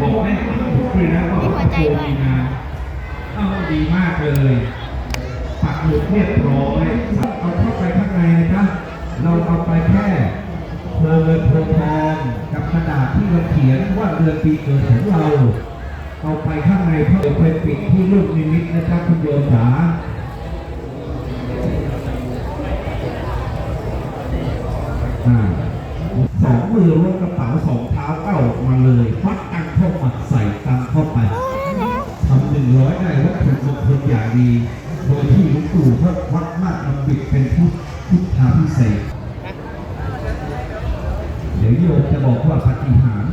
บอกแม่ถูกเลยนะว่ามีหัวใจด้วยมีงานเอ้าดีมากเลยปักหมุดเรียบร้อยเอาเข้าไปข้างในนะจ๊ะเราเอาไปแค่เพลินโพธิ์ทองกับกระดาษที่เราเขียนว่าเดือนปีเกิดของเรา เอาไปข้างในเพื่อไปปิดที่ลูกนิมิตนะจ๊ะคุณโยมจ๋าอ่าสองมือล้วงกระเป๋าสองเท้าเก้าออกมาเลยควักตัง ค์เข้ามาใส่ตังค์เข้าไปทำหนึ่งร้อยได้วัตถุมงคลอย่างดี โดยที่หลวงปู่ท่านวัดมากนำบิดเป็นพุทธพุทธาพิเศษกเดี๋ยวโยมจะบอกว่าปฏิหารย์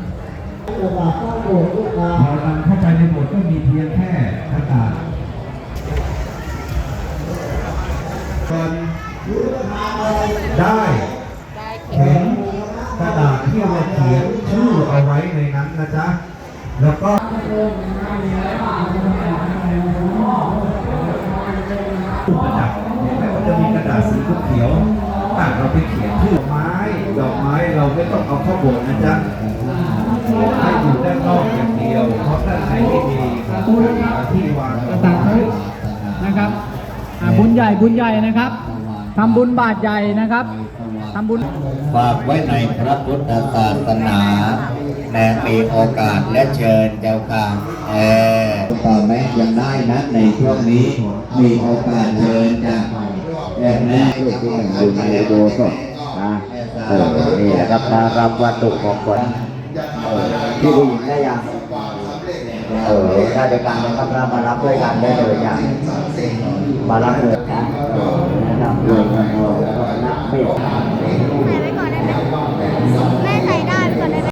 พอนำเข้าไปในโบสถ์ก็มีเพียงแค่กระดาษได้เข็นกระดาษที่เราเขียนชื่อเอาไว้ในนั้นนะจ๊ะ แล้วก็ตู้ประดับแม้ว่าจะมีกระดาษสีเขียวต่างเราไปเขียนชื่อไม้ดอกไม้เราไม่ต้องเอาเข้าโบสถ์นะจ๊ะให้อยู่ด้านนอกอย่างเดียวเพราะด้านในไม่มีที่วางต่างนะครับบุญใหญ่บุญใหญ่นะครับทำบุญบาทใหญ่นะครับ ทำบุญฝากไว้ในพระพุทธศาสนาแม้มีโอกาสและเชิญเจ้าค่ะเออต่อแม่ยังได้นะในช่วงนี้มีโอกาสเชิญจ้ะแม่แม่อยู่ในโบสถ์นะเออนี่แหละครับมารับวัตถุมงคลเออพี่ผู้หญิงได้ยังเออราชการนะครับเรามารับด้วยกันได้เลยจ้ะมารับเลยนะเออนะครับเลยกันเออไม่แม่ไว้ก่อนได้ไหมแม่